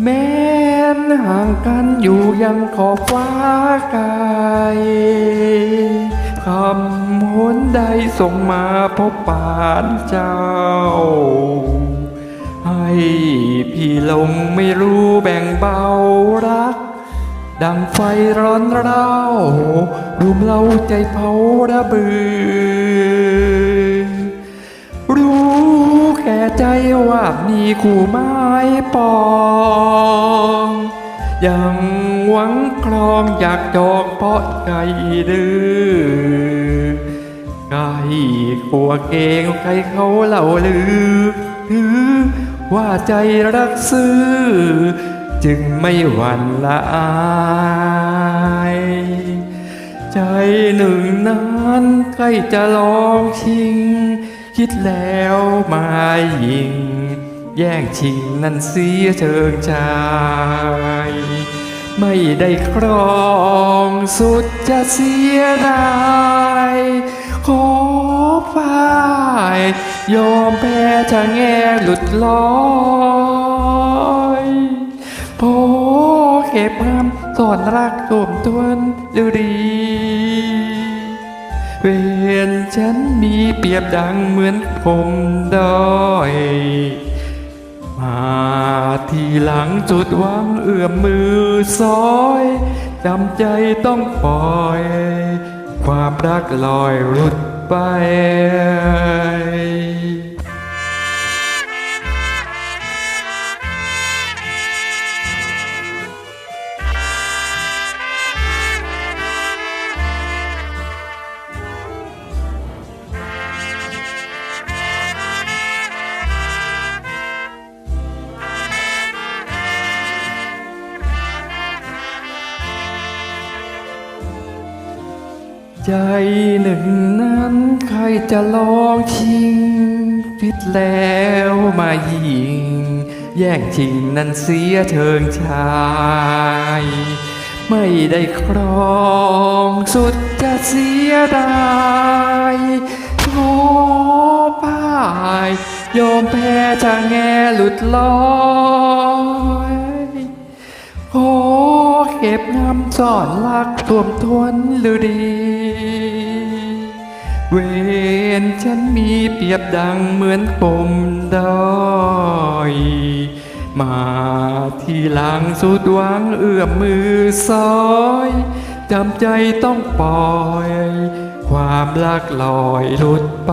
แม้นห่างกันอยู่ยังขอบฟ้าไกลคำหนใดส่งมาพบปานเจ้า ให้พี่ลงไม่รู้แบ่งเบารัก ดังไฟร้อนเร่ารุมเราใจเผาระเบือ ใจว่ามีคู่ไม้ปอง ยังหวังครองอยากจองเพราะใจดื้อไก่ขัวเกงใครเขาเล่าลือถือว่าใจรักซื้อ จึงไม่หวั่นละอายใจหนึ่งนั้นใกล้จะลองชิง คิดแล้วมายิง แย่งชิงนั้นเสียเชิงชาย ไม่ได้ครองสุดจะเสียดายขอฝ่ายยอมแพ้ชะแง่หลุดลอยพอเก็บงำสอนรักรวมทวนดูดี เวรฉันมีเปรียบดังเหมือนผมด้อย มาทีหลังจุดวางเอื้อมมือซอยจำใจต้องปล่อย ความรักลอยรุดไป ใจหนึ่งนั้นใครจะลองชิงคิดแล้วมายิง แย่งชิงนั้นเสียเชิงชาย ไม่ได้ครองสุดจะเสียดายขอพ่ายยอมแพ้จะแง่หลุดลอยขอ เก็บงำซ่อนรักท่วมทวนหรือดี เวรฉันมีเปรียบดังเหมือนปมดอยมาทีหลังสุดหวังเอื้อมมือซอยจำใจต้องปล่อย ความรักลอยหลุดไป